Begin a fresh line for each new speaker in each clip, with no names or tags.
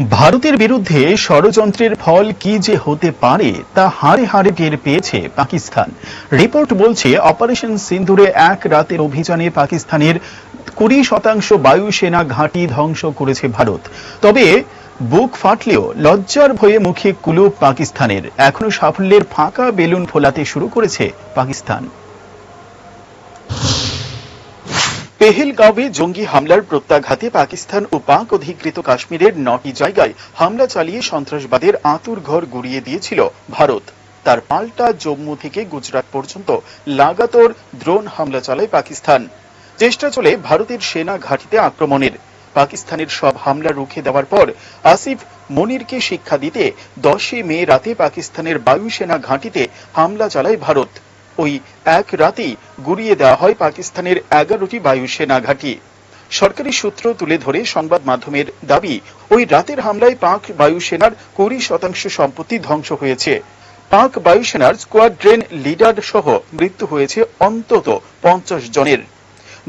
ভারতের বিরুদ্ধে ষড়যন্ত্রের ফল কি যে হতে পারে তা হাড়ে হাড়ে টের পেয়েছে পাকিস্তান। রিপোর্ট বলছে, অপারেশন সিন্দুরে এক রাতের অভিযানে পাকিস্তানের কুড়ি শতাংশ বায়ুসেনা ঘাঁটি ধ্বংস করেছে ভারত। তবে বুক ফাটলেও লজ্জার ভয়ে মুখে কুলুপ পাকিস্তানের। এখনও সাফল্যের ফাঁকা বেলুন ফোলাতে শুরু করেছে পাকিস্তান। পেহেলগাঁওয়ে জঙ্গি হামলার প্রত্যাঘাতে পাকিস্তান ও পাক অধিকৃত কাশ্মীরের নটি জায়গায় হামলা চালিয়ে সন্ত্রাসবাদের আঁতুর ঘর গুড়িয়ে দিয়েছিল ভারত। তার পাল্টা জম্মু থেকে গুজরাট পর্যন্ত লাগাতার ড্রোন হামলা চালায় পাকিস্তান। চেষ্টা চলে ভারতের সেনা ঘাঁটিতে আক্রমণের। পাকিস্তানের সব হামলা রুখে দেওয়ার পর আসিফ মনিরকে শিক্ষা দিতে দশই মে রাতে পাকিস্তানের বায়ুসেনা ঘাঁটিতে হামলা চালায় ভারত। ওই এক রাতেই গুড়িয়ে দেওয়া হয় পাকিস্তানের এগারোটি বায়ুসেনা ঘাঁটি। সরকারি সূত্র তুলে ধরে সংবাদ মাধ্যমের দাবি, ওই রাতের হামলায় পাক বায়ুসেনার কুড়ি শতাংশ সম্পত্তি ধ্বংস হয়েছে। পাক বায়ুসেনার স্কোয়াড্রেন লিডার সহ মৃত্যু হয়েছে অন্তত পঞ্চাশ জনের।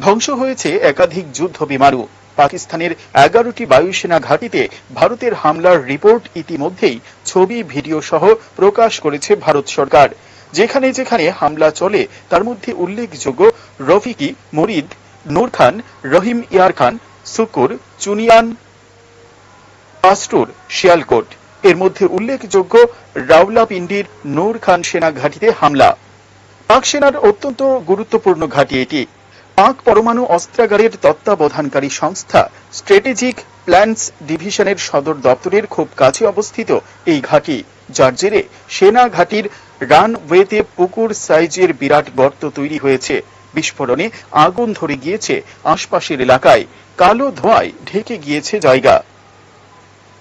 ধ্বংস হয়েছে একাধিক যুদ্ধ বিমানও। পাকিস্তানের এগারোটি বায়ুসেনা ঘাঁটিতে ভারতের হামলার রিপোর্ট ইতিমধ্যেই ছবি, ভিডিও সহ প্রকাশ করেছে ভারত সরকার। যেখানে যেখানে হামলা চলে, তার মধ্যে উল্লেখযোগ্য রফিকি মরিদ, নূর খান, রহিম ইয়ার খান সুকুর চুনিয়ান পাস্টুর শিয়ালকোট। এর মধ্যে উল্লেখযোগ্য রাওলাপিন্ডির নূর খান সেনা ঘাঁটিতে হামলা। পাক সেনার অত্যন্ত গুরুত্বপূর্ণ ঘাঁটি এটি। পাক পরমাণু অস্ত্রাগারের তত্ত্বাবধানকারী সংস্থা স্ট্র্যাটেজিক প্ল্যান্স ডিভিশনের সদর দপ্তরের খুব কাছে অবস্থিত এই ঘাঁটি। যার জেরে সেনা ঘাঁটির রানওয়েতে পুকুর সাইজের বিরাট গর্ত তৈরি হয়েছে। বিস্ফোরণে আগুন ধরে গিয়েছে আশপাশের এলাকায়। কালো ধোঁয়ায় ঢেকে গিয়েছে জায়গা।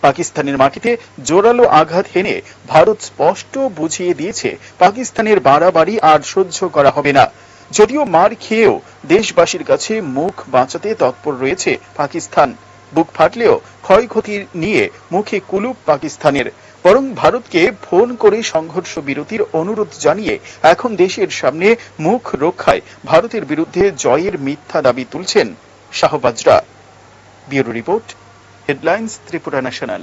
পাকিস্তানের মাটিতে জোরালো আঘাত হেনে ভারত স্পষ্ট বুঝিয়ে দিয়েছে, পাকিস্তানের বাড়াবাড়ি আর সহ্য করা হবে না। যদিও মার খেয়েও দেশবাসীর কাছে মুখ বাঁচাতে তৎপর রয়েছে পাকিস্তান। বুক ফাটলেও ক্ষয়ক্ষতি নিয়ে মুখে কুলুপ পাকিস্তানের। বরং ভারতকে ফোন করে সংঘর্ষ বিরতির অনুরোধ জানিয়ে এখন দেশের সামনে মুখ রক্ষায় ভারতের বিরুদ্ধে জয়ের মিথ্যা দাবি তুলছেন শাহবাজরা। Bureau report, headlines, Tripura national.